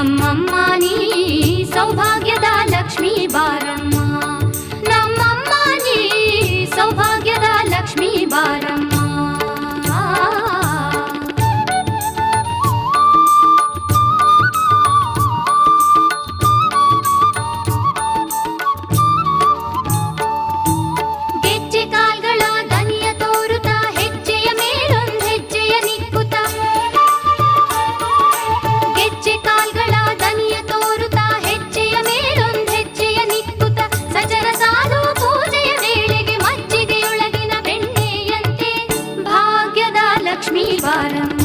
அம்மம்மா நீ లక్ష్మీవారం